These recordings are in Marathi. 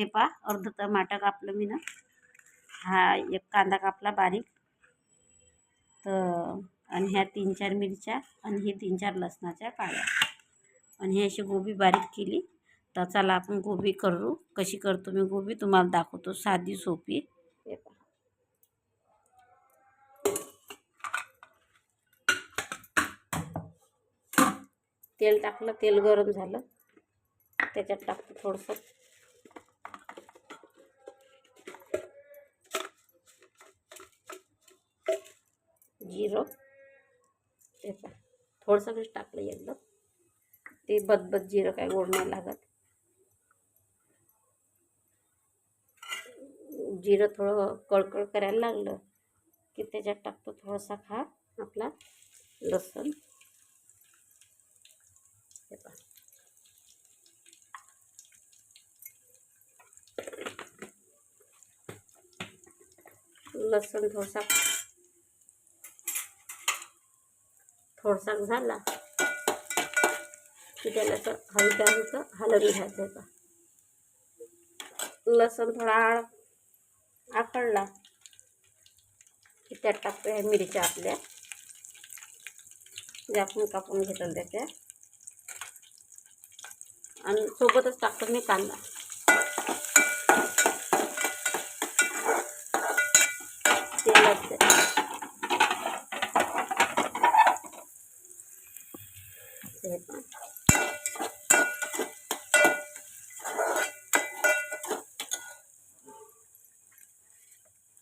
हे पा अर्ध टमाटर कापलं मी ना. हा एक कांदा कापला बारीक. तर आणि ह्या तीन चार मिरच्या आणि हे तीन चार लसणाच्या काळ्या आणि हे अशी गोबी बारीक केली. तर चला आपण गोबी करू. कशी करतो मी गोबी तुम्हाला दाखवतो. साधी सोपी. हे तेल टाकलं तेल गरम झालं. त्याच्यात टाकतो थोडंसं. जिरं। ते पहा थोडंसंच टाकलं एकदम। ते बदबद जिरं काय गोड नाही लागत। जिरं थोडं कळकळ करायला लागलं। की त्याच्यात टाकतो थोडासा खा आपला लसूण हे पहा लसूण थोडासा थोडसा झाला की त्याला असं हलक्या हलकं हलवून घ्यायचं का लसूण थोडा आळ आखडला की त्यात टाकतो ह्या मिरच्या आपल्या. ज्या आपण कापून घेतलं त्याच्या. आणि सोबतच टाकतो मी कांदा. हे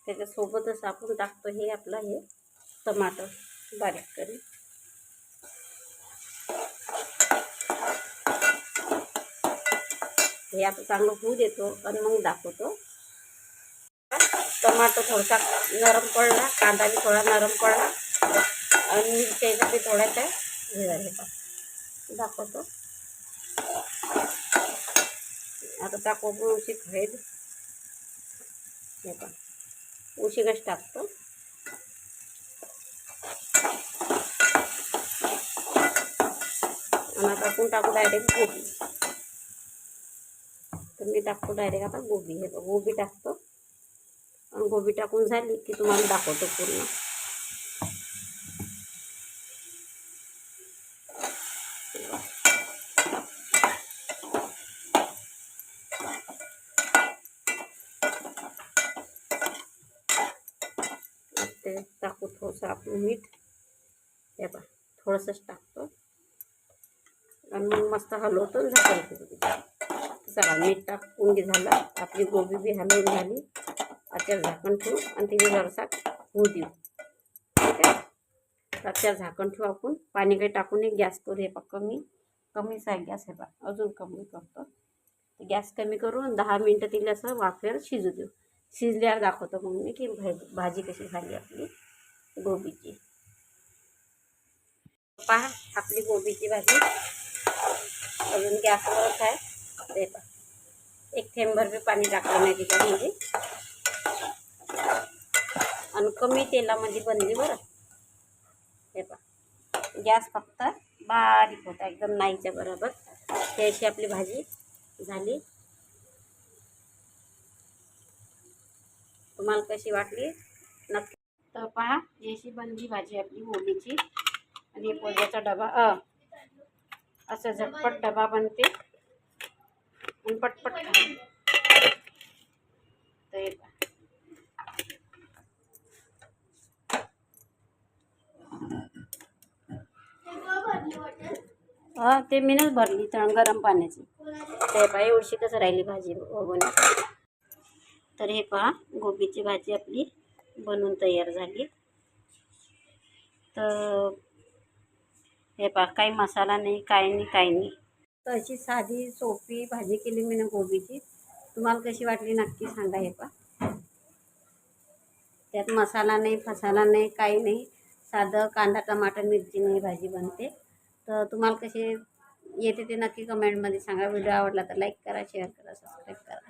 त्याच्यासोबतच आपण टाकतो हे आपलं हे टमाटर. बारीक करी हे आता चांगलं होऊ देतो आणि मग दाखवतो. टमाटर थोडासा नरम पडला कांदा बी थोडा नरम पडला. आणि मिरच्याचा बी थोड्याशा हे झाले का दाखवतो आता टाकू आपण उशी खैद हे का उशिकच टाकतो आणि आता आपण टाकू डायरेक्ट गोबी तर मी टाकतो डायरेक्ट आता गोबी हे बघ गोबी टाकतो आणि गोबी टाकून झाली की तुम्हाला दाखवतो पूर्ण ते टाकू थोडंसं आपण मीठ. हे बा थोडंसंच टाकतो. आणि मग मस्त हलवतो आणि झाकण चला मीठ टाकून घे झालं. आपली गोबी बी हलवून झाली. आता झाकण ठेवू आणि तिने जरासा होऊ देऊ. ठीक आहे? त्याच्यावर झाकण ठेवू आपण. पाणी काही टाकून एक गॅस करू. हे पा कमी कमीच आहे गॅस हे पा अजून कमी करतो. गॅस कमी करून दहा मिनटं तिला असं वाफेवर शिजू देऊ. शिजल्यावर दाखवतो मग मी की भाजी भाजी कशी झाली आपली गोबीची. पहा आपली गोबीची भाजी. अजून गॅसवरच आहे ते पहा. एक थेंबर बी पाणी टाकलं नाही त्याच्यामध्ये. आणि कमी तेलामध्ये बनली बरं. हे पहा. गॅस फक्त बारीक होता एकदम नाहीच्या बरोबर. त्याची अशी आपली भाजी झाली. तुम्हाला कशी वाटली? नक्की. तर पहा जशी बनली भाजी आपली मोबीची आणि पोळ्याचा डबा अ असं झटपट डबा बनते. आणि पटपट खा. तर पहा. हा ते मीनच भरली तर गरम पाण्याची. ते पाय एवढी कसं राहिली भाजी बघून. तर हे पहा गोबीची भाजी आपली बनवून तयार झाली. तर हे पहा काही मसाला नाही काही नाही काही नाही. तर अशी साधी सोपी भाजी केली मी ना गोबीची. तुम्हाला कशी वाटली नक्की सांगा हे पहा. त्यात मसाला नाही फसाला नाही काही नाही. साधं कांदा टमाटर मिरची नाही भाजी बनते. तर तुम्हाला कसे येते ते नक्की कमेंटमध्ये सांगा. व्हिडिओ आवडला तर लाईक करा शेअर करा सबस्क्राईब करा.